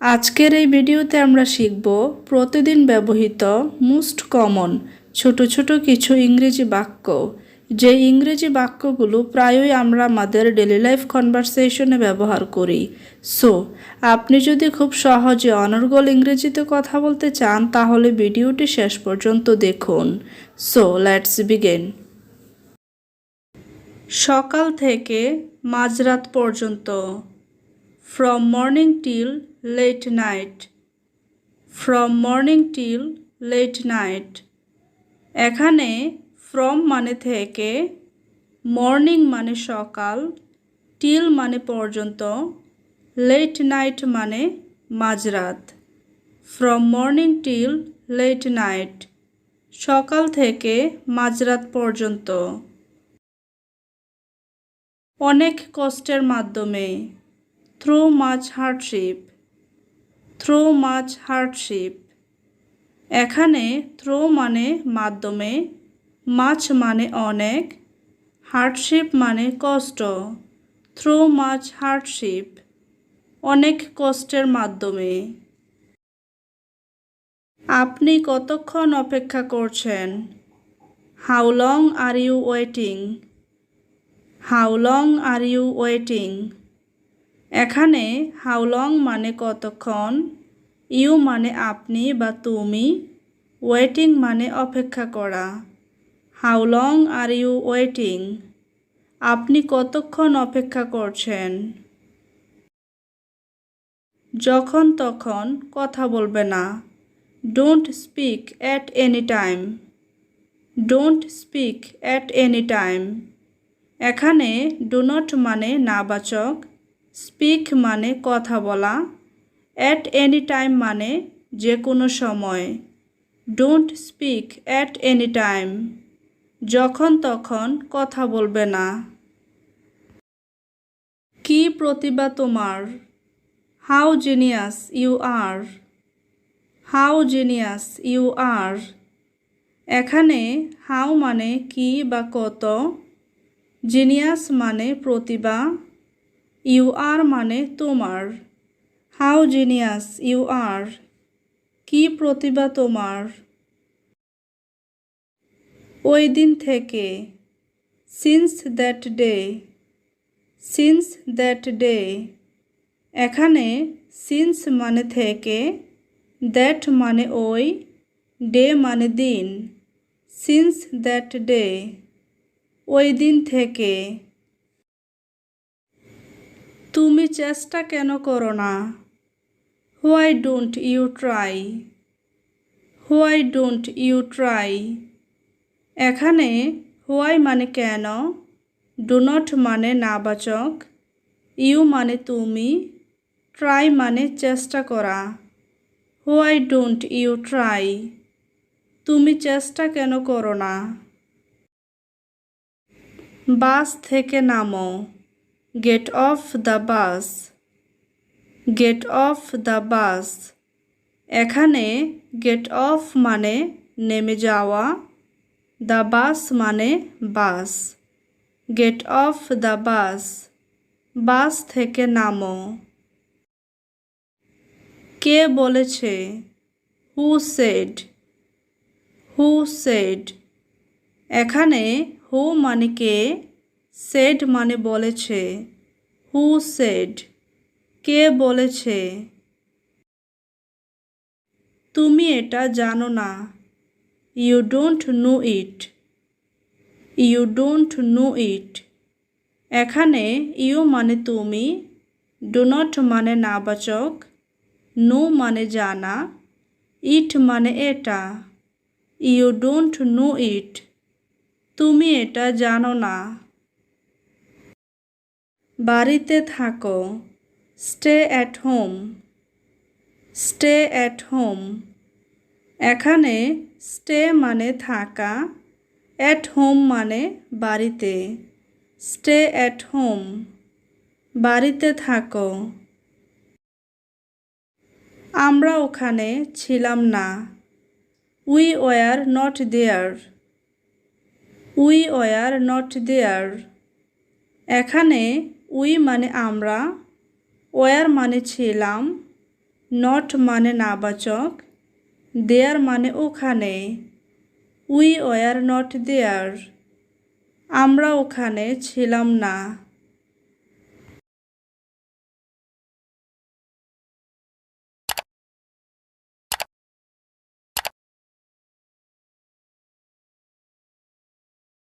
আজকের এই ভিডিওতে আমরা শিখব প্রতিদিন ব্যবহৃত মোস্ট কমন ছোট ছোট কিছু ইংরেজি বাক্য। যে ইংরেজি বাক্যগুলো প্রায়ই আমরা আমাদের ডেলি লাইফ কনভারসেশনে ব্যবহার করি। সো আপনি যদি খুব সহজে অনর্গল ইংরেজিতে কথা বলতে চান, তাহলে ভিডিওটি শেষ পর্যন্ত দেখুন। সো লেটস বিগেন সকাল থেকে মাঝরাত পর্যন্ত from morning till late night. From morning till late night. এখানে from মানে থেকে মর্নিং মানে সকাল টিল মানে পর্যন্ত লেট নাইট মানে মাঝরাত। From morning till late night সকাল থেকে মাঝরাত পর্যন্ত। অনেক কষ্টের মাধ্যমে। Through much hardship through much hardship এখানে থ্রো মানে মাধ্যমে মাছ মানে অনেক হার্ডশিপ মানে কষ্ট। থ্রু মাছ হার্ডশিপ অনেক কষ্টের মাধ্যমে। আপনি কতক্ষণ অপেক্ষা করছেন? How long are you waiting how long are you waiting এখানে হাউ লং মানে কতক্ষণ ইউ মানে আপনি বা তুমি ওয়েটিং মানে অপেক্ষা করা how long are you waiting আপনি কতক্ষণ অপেক্ষা করছেন, যখন তখন কথা বলবে না don't speak at any time don't speak at any time এখানে ডো নট মানে নাবাচক স্পিক মানে কথা বলা অ্যাট এনি টাইম মানে যে কোনো সময়। Don't speak at any time যখন তখন কথা বলবে না। কি প্রতিভা তোমার? How genius you are how genius you are এখানে হাউ মানে কি বা কত? জিনিয়াস মানে প্রতিভা। ইউ আর মানে তোমার। How genius you are. কি প্রতিভা তোমার। ওই দিন থেকে। Since that day. Since that day. এখানে সিন্স মানে থেকে, দ্যাট মানে ওই, ডে মানে দিন। Since that day. ওই দিন থেকে। তুমি চেষ্টা কেন করো না? Why don't you try why don't you try এখানে হোয়াই মানে কেন? ডো নট মানে নাবাচক ইউ মানে তুমি। ট্রাই মানে চেষ্টা করা। হোয়াই ডোন্ট ইউ ট্রাই তুমি চেষ্টা কেন করো না? বাস থেকে নামো। Get off the bus get off the bus এখানে গেট অফ মানে নেমে যাওয়া দ্য বাস মানে bus get off the bus bus থেকে নামো। কে বলেছে? হু সেড হু সেড এখানে হু মানে কে? সেড মানে বলেছে, হু সেড কে বলেছে তুমি এটা জানো না। You don't know it you don't know it এখানে ইউ মানে তুমি ডো নট মানে নাবাচক নো মানে জানা ইট মানে এটা ইউ ডোন্ট নো ইট তুমি এটা জানো না। বাড়িতে থাকো। Stay at home. Stay at home. এখানে স্টে মানে থাকা, অ্যাট হোম মানে বাড়িতে। Stay at home. বাড়িতে থাকো। আমরা ওখানে ছিলাম না। We were not there. We were not there. এখানে উই মানে আমরা, ওয়ার মানে ছিলাম, নট মানে নাবাচক, দেয়ার মানে ওখানে, উই ওয়ার নট দেয়ার, আমরা ওখানে ছিলাম না।